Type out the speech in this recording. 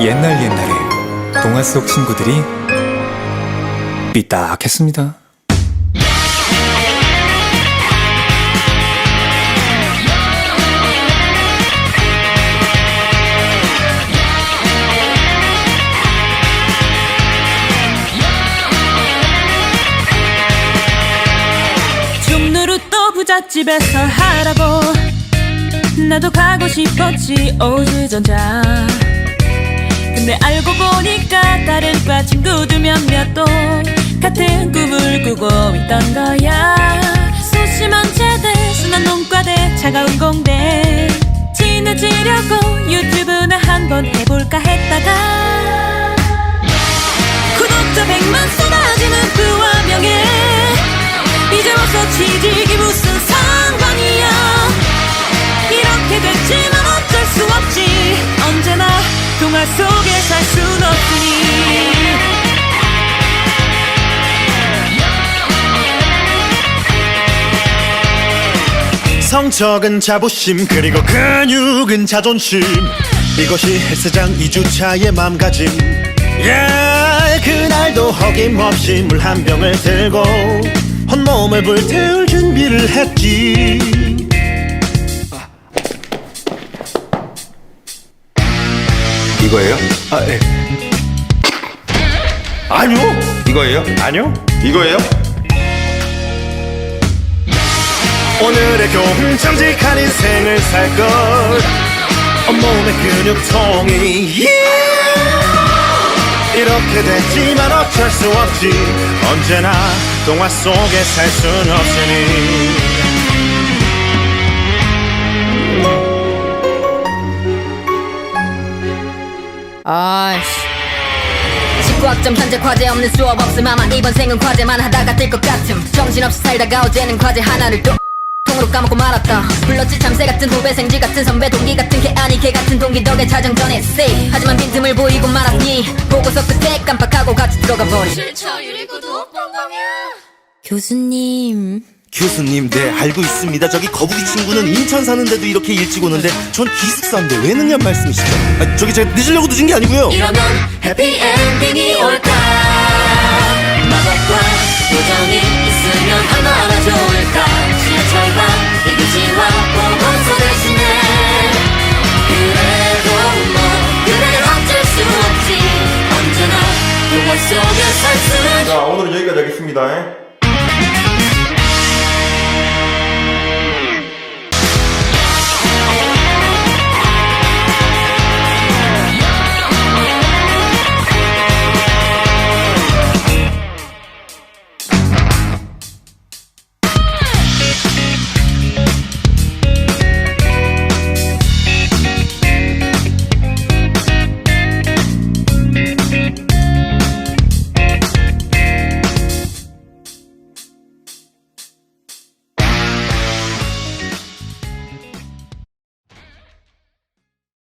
옛날 옛날에 동화 속 친구들이 삐딱했습니다. 부잣집에서 하라고 나도 가고 싶었지 오즈 전자 근데 알고 보니까 다른 과 친구들 몇몇 도 같은 꿈을 꾸고 있던 거야. 소심한 제대 순한 논과대 차가운 공대. 친해지려고 유튜브나 한번 해볼까 했 성적은 자부심 그리고 근육은 자존심 이것이 헬스장 2주차의 맘가짐 예 그날도 허김없이 물 한 병을 들고 혼몸을 불태울 준비를 했지 이거예요? 아, 예. 아니요. 이거예요? 아니요 이거예요? 오늘의 교훈 정직한 인생을 살걸. 온몸의 근육통이 예! 이렇게 됐지만 어쩔 수 없지. 언제나 동화 속에 살 순 없으니. 아이씨. 19학점 현재 과제 없는 수업 없음. 아마 이번 생은 과제만 하다가 뜰것 같음. 정신없이 살다가 어제는 과제 하나를 또 통으로 까먹고 말았다. 불렀지 참새 같은 후배 생쥐 같은 선배 동기 같은 개 아니 개 같은 동기 덕에 자정 전에 say. 하지만 빈틈을 보이고 말았니? 보고서 끝에 깜빡하고 같이 들어가 버리 교수님. 교수님, 네, 알고 있습니다. 저기 거북이 친구는 인천 사는데도 이렇게 일찍 오는데 전 기숙사인데 왜 늦냔 말씀이시죠? 아, 저기 제가 늦으려고 늦은 게 아니고요. 이러면 해피엔딩이 올까? 마법과 요정이 있으면 얼마나 하겠습니다.